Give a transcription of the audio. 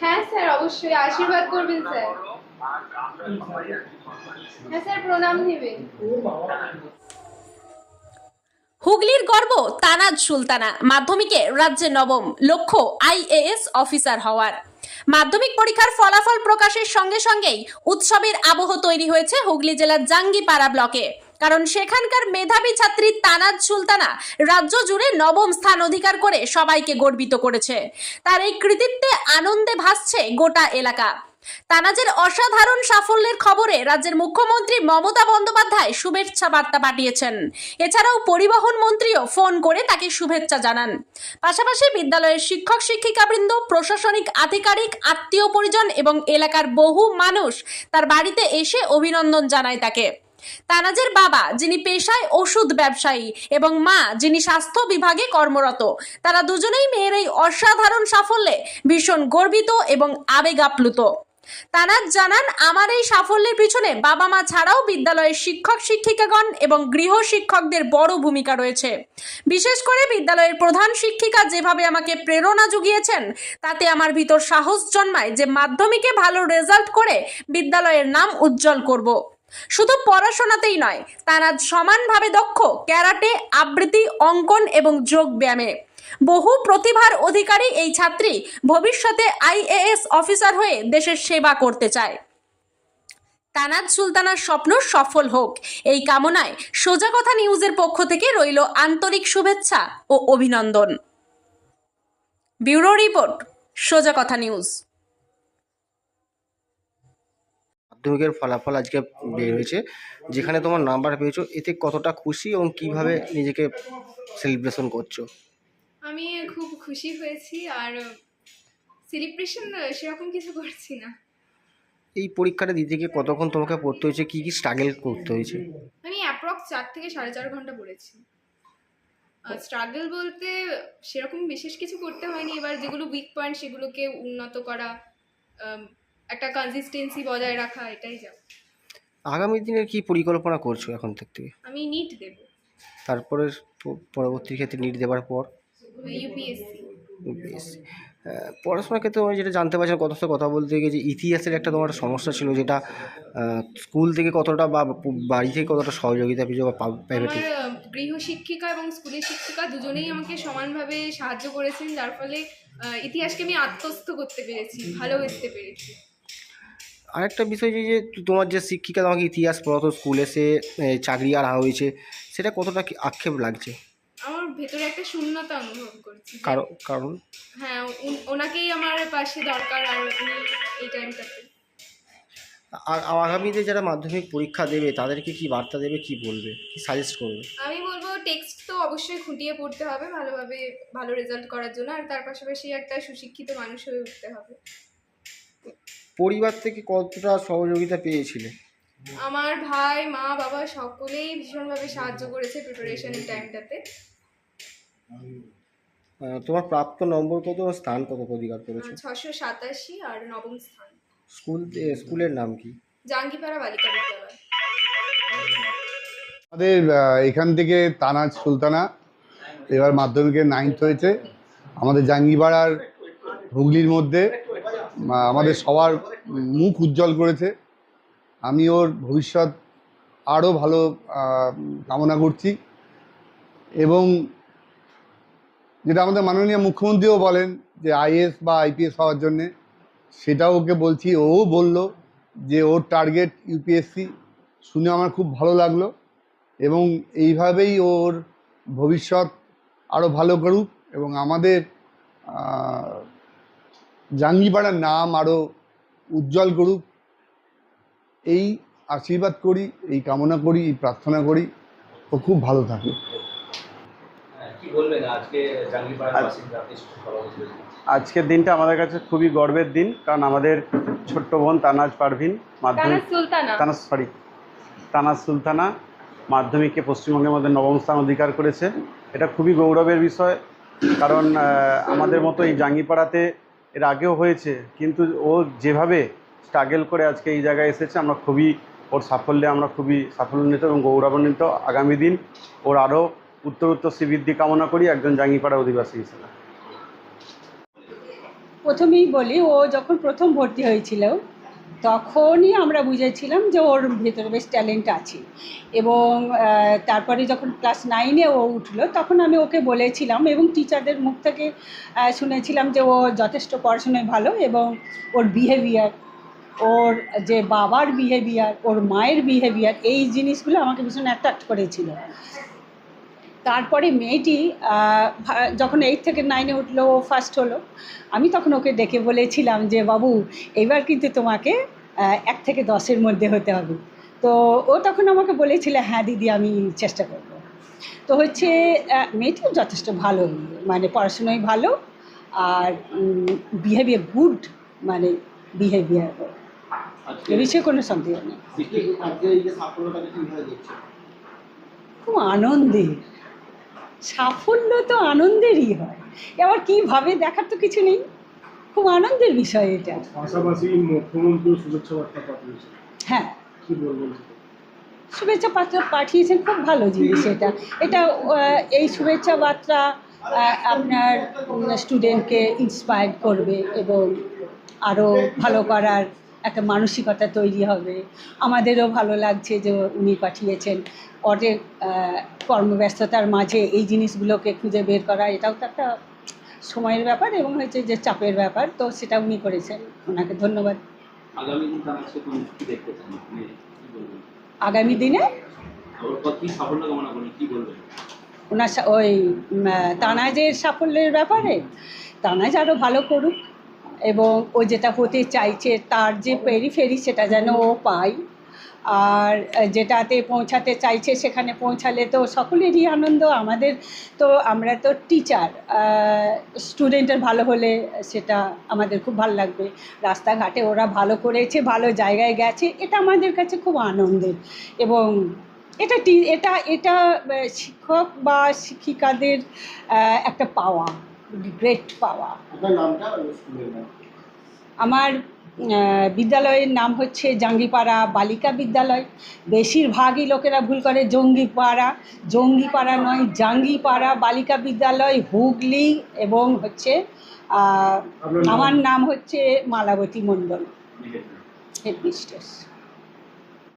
হ্যাঁ স্যার অবশ্যই। আশীর্বাদ করবেন স্যার। হ্যাঁ স্যার প্রণাম নেবেন হুগলির গর্ব তানাজ সুলতানা মাধ্যমিকে রাজ্যে নবম লক্ষ্য আইএএস অফিসার হওয়ার। মাধ্যমিক পরীক্ষার ফলাফল প্রকাশের সঙ্গে সঙ্গেই উৎসবের আবহ তৈরি হয়েছে হুগলি জেলার জাঙ্গিপাড়া ব্লকে। কারণ সেখানকার মেধাবী ছাত্রী তানাজ সুলতানা রাজ্য জুড়ে নবম স্থান অধিকার করে সবাইকে গর্বিত করেছে। তার এই কৃতিত্বে আনন্দে ভাসছে গোটা এলাকা। তানাজের অসাধারণ সাফল্যের খবরে রাজ্যের মুখ্যমন্ত্রী মমতা বন্দ্যোপাধ্যায় শুভেচ্ছা বার্তা পাঠিয়েছেন। এছাড়াও পরিবহন মন্ত্রীও ফোন করে তাকে শুভেচ্ছা জানান। পাশাপাশি বিদ্যালয়ের শিক্ষক, শিক্ষিকাবৃন্দ, প্রশাসনিক আধিকারিক, আত্মীয় পরিজন এবং এলাকার বহু মানুষ তার বাড়িতে এসে অভিনন্দন জানায় তাকে। তানাজের বাবা, যিনি পেশায় ওষুধ ব্যবসায়ী এবং মা, যিনি স্বাস্থ্য বিভাগে কর্মরত। তারা দুজনেই মেয়ের এই অসাধারণ সাফল্যে ভীষণ গর্বিত এবং আবেগাপ্লুত। তানাজ জানান, আমার এই সাফল্যের পিছনে বাবা মা ছাড়াও বিদ্যালয়ের শিক্ষক, শিক্ষিকাগণ এবং গৃহ শিক্ষকদের বড় ভূমিকা রয়েছে। বিশেষ করে বিদ্যালয়ের প্রধান শিক্ষিকা যেভাবে আমাকে প্রেরণা জুগিয়েছেন, তাতে আমার ভিতর সাহস জন্মায় যে মাধ্যমিকে ভালো রেজাল্ট করে বিদ্যালয়ের নাম উজ্জ্বল করব। শুধু পড়াশোনাতেই নয়, তারা সমানভাবে দক্ষ ক্যারাটে, আবৃত্তি, অঙ্কন এবং যোগ ব্যায়ামে। বহু প্রতিভার অধিকারী এই ছাত্রী ভবিষ্যতে আইএএস অফিসার হয়ে দেশের সেবা করতে চায়। তানাজ সুলতানার স্বপ্ন সফল হোক, এই কামনায় সোজা কথা নিউজের পক্ষ থেকে রইল আন্তরিক শুভেচ্ছা ও অভিনন্দন। ব্যুরো রিপোর্ট, সোজা কথা নিউজ। মাধ্যমিকের ফলাফল আজকে বের হয়েছে যেখানে তোমার নাম্বার পেয়েছ এতে কতটা খুশি এবং কীভাবে নিজেকে সেলিব্রেশন করছ? আমি খুব খুশি হয়েছি আর সেলিব্রেশন সেরকম কিছু করছি না। এই পরীক্ষাটা দিতে গিয়ে কতক্ষণ তোমাকে পড়তে হয়েছে? কি কি স্ট্রাগল করতে হয়েছে? আমি অ্যাপ্রক্স চার থেকে সাড়ে চার ঘণ্টা পড়েছি। স্ট্রাগল বলতে সেরকম বিশেষ কিছু করতে হয়নি এবার যেগুলো উইক পয়েন্ট সেগুলোকে উন্নত করা একটা কনসিস্টেন্সি বজায় রাখা এটাই যা। আগামী দিনের কি পরিকল্পনা করছ এখন থেকে আমি নিট দেব। তারপরে প- পরবর্তী ক্ষেত্রে নিট দেওয়ার পর? ইউপিএসসি বেশ আহ, পড়াশোনার ক্ষেত্রে আমি যেটা জানতে পারছিলাম কত সাথে কথা বলতে গিয়ে যে ইতিহাসের একটা তোমার সমস্যা ছিল যেটা আহ, স্কুল থেকে কতটা বা প- বাড়ি থেকে কতটা সহযোগিতা পেয়েছ বা প্রাইভেট আমার আহ, গৃহ শিক্ষিকা এবং স্কুলের শিক্ষিকা দুজনেই আমাকে সমানভাবে সাহায্য করেছেন যার ফলে আহ, ইতিহাসকে আমি আত্মস্থ করতে পেরেছি ভালো বুঝতে পেরেছি। আরেকটা বিষয় যে যে তোমার যে শিক্ষিকা তোমাকে ইতিহাস পড়াতো স্কুলে সে চাকরি আর হয়েছে সেটা কতটা কি আক্ষেপ লাগছে? আমার ভেতরে একটা শূন্যতা অনুভব করছি কারণ কারণ? হ্যাঁ ওনাকেই আমার পাশে দরকার আর উনি এই টাইমটাতে। আর আগামীতে যারা মাধ্যমিক পরীক্ষা দেবে তাদেরকে কি বার্তা দেবে কি বলবে কি সাজেস্ট করবে? আমি বলব টেক্সট তো অবশ্যই খুঁটিয়ে পড়তে হবে ভালোভাবে ভালো রেজাল্ট করার জন্য আর তার পাশাপাশি একটা সুশিক্ষিত মানুষ হয়ে উঠতে হবে। পরিবার থেকে কতটা সহযোগিতা পেয়েছিলে? আমার ভাই মা বাবা সকলেই ভীষণভাবে সাহায্য করেছে প্রিপারেশন টাইমটাতে তোমার প্রাপ্ত নম্বর কত ও স্থান কত অধিকার করেছ? ছশো সাতাশি আর নবম স্থান। স্কুল স্কুলের নাম কি? জাঙ্গিপাড়া বালিকা বিদ্যালয়। আমাদের এখান থেকে তানাজ সুলতানা এবার মাধ্যমিকের নাইন্থ হয়েছে। আমাদের জাঙ্গিপাড়ার হুগলির মধ্যে আমাদের সবার মুখ উজ্জ্বল করেছে। আমি ওর ভবিষ্যৎ আরও ভালো কামনা করছি। এবং যেটা আমাদের মাননীয় মুখ্যমন্ত্রীও বলেন যে আইএস বা আইপিএস হওয়ার জন্যে, সেটাও ওকে বলছি। ও বলল যে ওর টার্গেট ইউপিএসসি। শুনে আমার খুব ভালো লাগল। এবং এইভাবেই ওর ভবিষ্যৎ আরও ভালো করুক। এবং আমাদের জাঙ্গিপাড়ার নাম আরও উজ্জ্বল করুক। এই আশীর্বাদ করি এই কামনা করি এই প্রার্থনা করি ও খুব ভালো থাকে সভাপতি আজকের দিনটা আমাদের কাছে খুবই গর্বের দিন কারণ আমাদের ছোট্ট বোন তানাজ পারভিন মাধ্যমিক সুলতানা। তানাজ সরি তানাজ সুলতানা মাধ্যমিকে পশ্চিমবঙ্গের মধ্যে নবম স্থান অধিকার করেছে। এটা খুবই গৌরবের বিষয় কারণ আমাদের মতো এই জাঙ্গিপাড়াতে এর আগেও হয়েছে, কিন্তু ও যেভাবে স্ট্রাগেল করে আজকে এই জায়গায় এসেছে, আমরা খুবই, ওর সাফল্যে আমরা খুবই সাফল্যান্বিত এবং গৌরবান্বিত। আগামী দিন ওর আরও উত্তর উত্তর শ্রীবৃদ্ধি কামনা করি, একজন জাঙ্গিপাড়া অধিবাসী হিসেবে। প্রথমেই বলি, ও যখন প্রথম ভর্তি হয়েছিল তখনই আমরা বুঝেছিলাম যে ওর ভেতরে বেশ ট্যালেন্ট আছে। এবং তারপরে যখন ক্লাস নাইনে ও উঠল, তখন আমি ওকে বলেছিলাম এবং টিচারদের মুখ থেকে শুনেছিলাম যে ও যথেষ্ট পড়াশোনায় ভালো এবং ওর বিহেভিয়ার ওর যে বাবার বিহেভিয়ার ওর মায়ের বিহেভিয়ার এই জিনিসগুলো আমাকে ভীষণ অ্যাট্রাক্ট করেছিল। তারপরে মেয়েটি যখন এইট থেকে নাইনে উঠল ও ফার্স্ট হলো আমি তখন ওকে ডেকে বলেছিলাম যে বাবু এবার কিন্তু তোমাকে এক থেকে দশের মধ্যে হতে হবে। তো ও তখন আমাকে বলেছিল হ্যাঁ দিদি আমি চেষ্টা করব। তো হচ্ছে মেয়েটিও যথেষ্ট ভালো মানে পড়াশোনায় ভালো আর বিহেভিয়ার গুড মানে বিহেভিয়ার এ বিষয়ে কোনো সন্দেহ নেই। খুব আনন্দের। সাফল্য তো আনন্দেরই হয়। এবার কীভাবে দেখার তো কিছু নেই। খুব আনন্দের বিষয় এটা। পাশাপাশি মুখ্যমন্ত্রী শুভেচ্ছা বার্তা হ্যাঁ। কি বলবেন? শুভেচ্ছা বার্তা পাঠিয়েছেন খুব ভালো জিনিস এটা। এটা এই শুভেচ্ছা বার্তা আপনার স্টুডেন্টকে ইন্সপায়ার করবে এবং আরও ভালো করার একটা মানসিকতা তৈরি হবে। আমাদেরও ভালো লাগছে যে উনি পাঠিয়েছেন। আহ, কর্মব্যস্ততার মাঝে এই জিনিসগুলোকে খুঁজে বের করা এটাও তো একটা সময়ের ব্যাপার এবং হচ্ছে যে চাপের ব্যাপার তো সেটা উনি করেছেন। ওনাকে ধন্যবাদ। আগামী দিন ওনার ওই তানাজের সাফল্যের ব্যাপারে? তানাজ আরও ভালো করুক। এবং ও যেটা হতে চাইছে, তার যে পেরিফেরি সেটা যেন ও পায়। আর যেটাতে পৌঁছাতে চাইছে, সেখানে পৌঁছালে তো সকলেরই আনন্দ, আমাদের তো, আমরা তো টিচার স্টুডেন্টের ভালো হলে সেটা আমাদের খুব ভালো লাগবে। রাস্তাঘাটে ওরা ভালো করেছে, ভালো জায়গায় গেছে, এটা আমাদের কাছে খুব আনন্দের। এবং এটা টি- এটা এটা শিক্ষক বা শিক্ষিকাদের একটা পাওয়া। গ্রেট পাওয়া আমার বিদ্যালয়ের নাম হচ্ছে জাঙ্গিপাড়া বালিকা বিদ্যালয়। বেশিরভাগই লোকেরা ভুল করে জঙ্গিপাড়া। জঙ্গিপাড়া নয় জাঙ্গিপাড়া বালিকা বিদ্যালয় হুগলি এবং হচ্ছে? আমার নাম হচ্ছে মালাবতী মণ্ডল। হেডমিস্ট্রেস